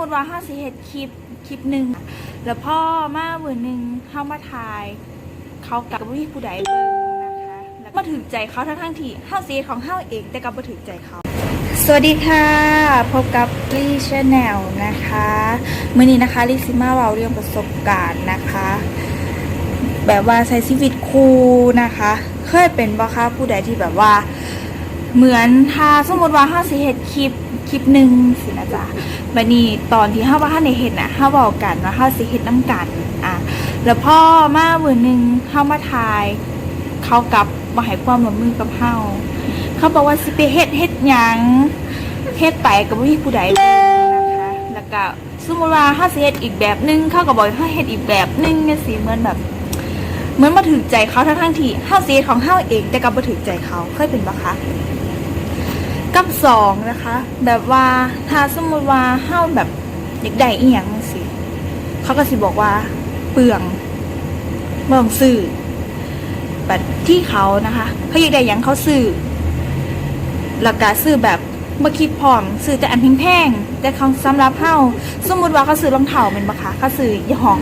มติว่าห้าสิเฮ็ดคลิปคลิปหนึ่งแล้วพ่อมาเมื่อหนึ่งเข้ามาถ่าย เขากับวิผู้ใดเบิ่งนะคะแล้วมาถึงใจเขาทั้งทั้งที่ห้าสิเฮ็ดของห้าเองแต่กับมาถึงใจเขา สวัสดีค่ะ พบกับลี่ชแนลนะคะมื่อนี้นะคะลิซิมาเราเรื่องประสบการณ์นะคะ แบบว่าใช้ชีวิตครูนะคะ เคยเป็นบ่คะผู้ใดที่แบบว่า เหมือนถ้าสมมติว่าห้าสิเฮ็ดคลิปคลิปหนึ่งสินะจ๊ะบัดนี้ตอนที่ห้าว่าห้าในเฮ็ดน่ะห้าบอกกันว่าห้าสิเฮ็ดน้ำกันอะแล้วพ่อมามือหนึ่งห้ามาทาย เขากลับมาให้ความร่วมมือกับเฮาเขาบอกว่าสิไปเฮ็ดเฮ็ดหยังเฮ็ดไปก็บ่มีผู้ใดนะคะแล้วก็สมมติว่าเฮาสิเฮ็ดอีกแบบหนึงเขาก็บอกห้เฮาเฮ็ดอีกแบบหนึงเนี่ยสิเหมือนแบบเหมือนมาถึงใจเขาทั้งทั้งที่เฮาสิเฮ็ดของเฮาเองแต่ก็บ่ถึงใจเขาเคยเป็นบ่คะ กับสองนะคะ แบบว่าถ้าสมมติว่าเฮาแบบอยากได้อีหยังสิเขาก็สิบอกว่า เปลืองเมืองซื้อแบบที่เขานะคะเขาอยากได้หยังเขาซื้อแล้วก็ซื้อแบบเมื่อคิดพร้อมซื้อแต่อันแพงๆแต่เขาสำหรับเฮาสมมุติว่าเขาซื้อรองเท้าเป็นบ่คะเขาซื้อยี่ห้อ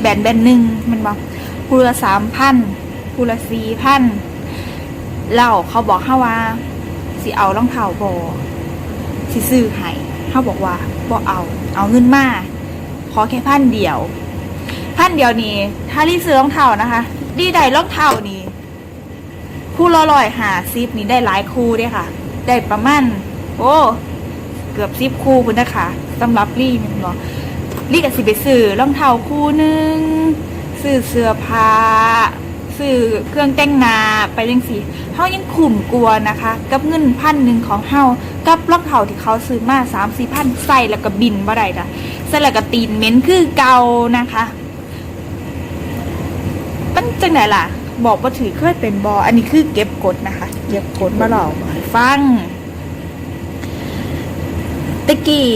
แบรนด์แบรนด์หนึ่งมันบ่คูละสามพันคูละสี่พันแล้วเขาบอกเฮาว่า สิเอารองเท้าบอสิซื้อให้เขาบอกว่าบอเอา เอาเงินมาขอแค่พันเดียวพันเดียวนี่ถ้ารีซื้อรองเท้านะคะ ดีได้รองเท้านี่คู่ละร้อยหาซิปนี่ได้หลายคู่เด้ค่ะ ได้ประมาณโอ้เกือบซิปคู่คุณนะคะสำหรับรีมันบอกรีกับสิไปซื้อรองเท้าคู่หนึ่งซื้อเสื้อผ้า ซื้อเครื่องแต่งหน้าไปจังสีเฮายังขุ่มกลัวนะคะ กับเงินพันหนึ่งของเฮากับรองเท้าที่เขาซื้อมาสามสี่พันใส่แล้วก็บินบ่ได้จ้ะใส่แล้วก็ตีนเหม็นคือเก่านะคะมันจังไหนล่ะ บอกว่าถือเคยเป็นบออันนี้คือเก็บกดนะคะเก็บกดมาหลอกฟังตะกี้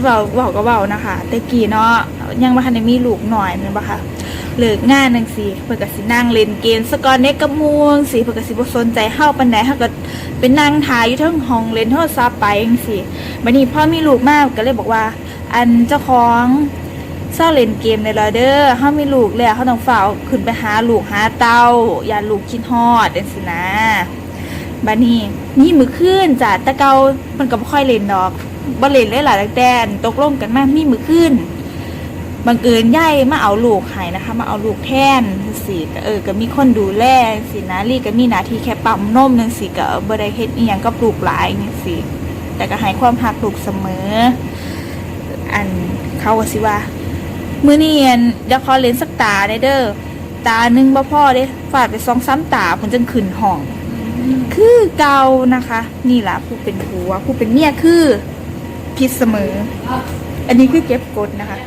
เบาเบาก็เบานะคะตะกี้เนาะยังมาทันได้มีลูกหน่อยแมันปะคะ เลิกงานนังสิเพิ่นก็สินั่งเล่นเกมสกอร์เน็กกับม่วงสิเพิ่นก็สิบสนใจเฮาปานใดเฮาก็ไปนั่งถ่ายอยู่ทั้งห้องเล่นโทรศัพท์ไปจังซี่บัดนี้พ่อมีลูกมากก็เลยบอกว่า อันเจ้าของเศร้าเล่นเกมในละเด้อเฮามีลูกแล้วเฮาต้องเฝ้าขึ้นไปหาลูกหาเต้าอย่าลูกคิดฮอดจังซี่นะบัดนี้นี่มื้อคืนจ้ะต่เกามันก็บ่ค่อยเล่นดอกบ่เล่นเลยหล่ะแต่ตกลงกันมามีมื้อคืน บังเอิญย่ายมาเอาลูกให้นะคะ มาเอาลูกแทนสิเออก็มีคนดูแลสินะลี่ก็มีหน้าที่แค่ปั๊มนมนึงสิก็บ่ไดเฮ็ดอีหยังกับลูกหลายนี่สิแต่ก็ให้ความรักลูกเสมอ อันเขาก็สิว่ามื้อนี้อันเดี๋ยวขอเล่นสักตาได้เด้อตาหนึงบ่พอเด้ฟาดไปสองสามตาผมจังขึ้นห้อง คือเก่านะคะ นี่ล่ะผู้เป็นผัวผู้เป็นเมียคือ ผิดเสมอ อันนี้คือเก็บกดนะคะ